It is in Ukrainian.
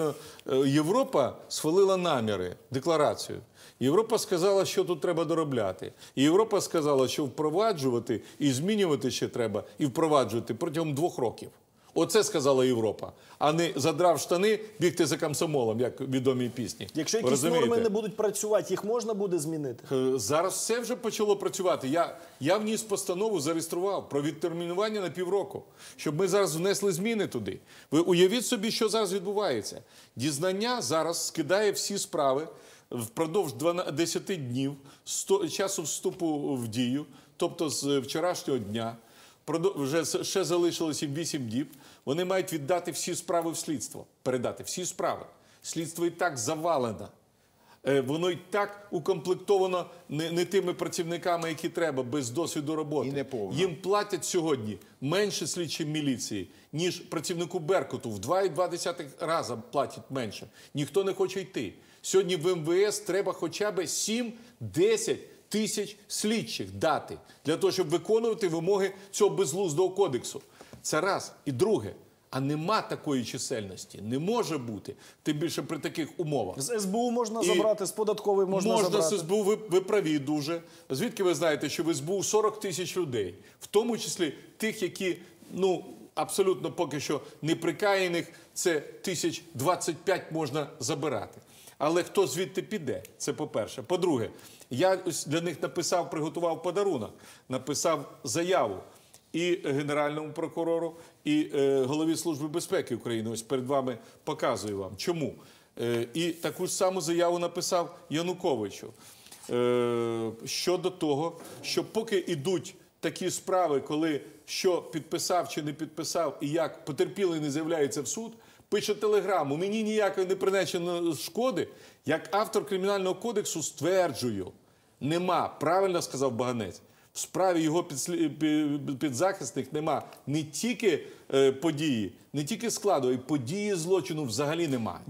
Е, Європа схвалила наміри, декларацію. Європа сказала, що тут треба доробляти. І Європа сказала, що впроваджувати і змінювати ще треба, і впроваджувати протягом двох років. Оце сказала Європа, а не задрав штани бігти за комсомолом, як в відомій пісні. Якщо якісь розумієте? норми не будуть працювати, їх можна буде змінити. Е, Зараз все вже почало працювати. Я, я вніс постанову, зареєстрував про відтермінування на півроку, щоб ми зараз внесли зміни туди. Ви уявіть собі, що зараз відбувається. Дізнання зараз скидає всі справи впродовж 12 10 днів з часу вступу в дію, тобто з вчорашнього дня. Вже ще залишилось їм 8 діб. Вони мають віддати всі справи в слідство, передати всі справи. Слідство і так завалено. Е, Воно й так укомплектовано не, не тими працівниками, які треба, без досвіду роботи. І неповно. Їм платять сьогодні менше слідчим міліції, ніж працівнику Беркуту. В 2,2 рази платять менше. Ніхто не хоче йти. Сьогодні в МВС треба хоча б 7-10 тисяч слідчих дати для того, щоб виконувати вимоги цього безглуздого кодексу. Це раз. І друге. А нема такої чисельності, не може бути, тим більше при таких умовах. З СБУ можна І забрати, з податкової можна, Можна забрати. з СБУ, ви, ви праві дуже. Звідки ви знаєте, що в СБУ 40 тисяч людей, в тому числі тих, які ну абсолютно поки що неприкаяних, це тисяч 25 можна забирати. Але хто звідти піде? Це по-перше. По-друге, я для них написав, приготував подарунок, написав заяву і генеральному прокурору, і е, голові служби безпеки України. Ось перед вами показую вам. Чому? Е, і таку ж саму заяву написав Януковичу е, щодо того, що поки йдуть такі справи, коли що підписав чи не підписав, і як потерпілий не з'являється в суд. Пише телеграму, мені ніякої не принесено шкоди. Як автор кримінального кодексу стверджую, нема, правильно сказав Баганець, в справі його підзахисних нема не тільки е, події, не тільки складу, й події злочину взагалі нема.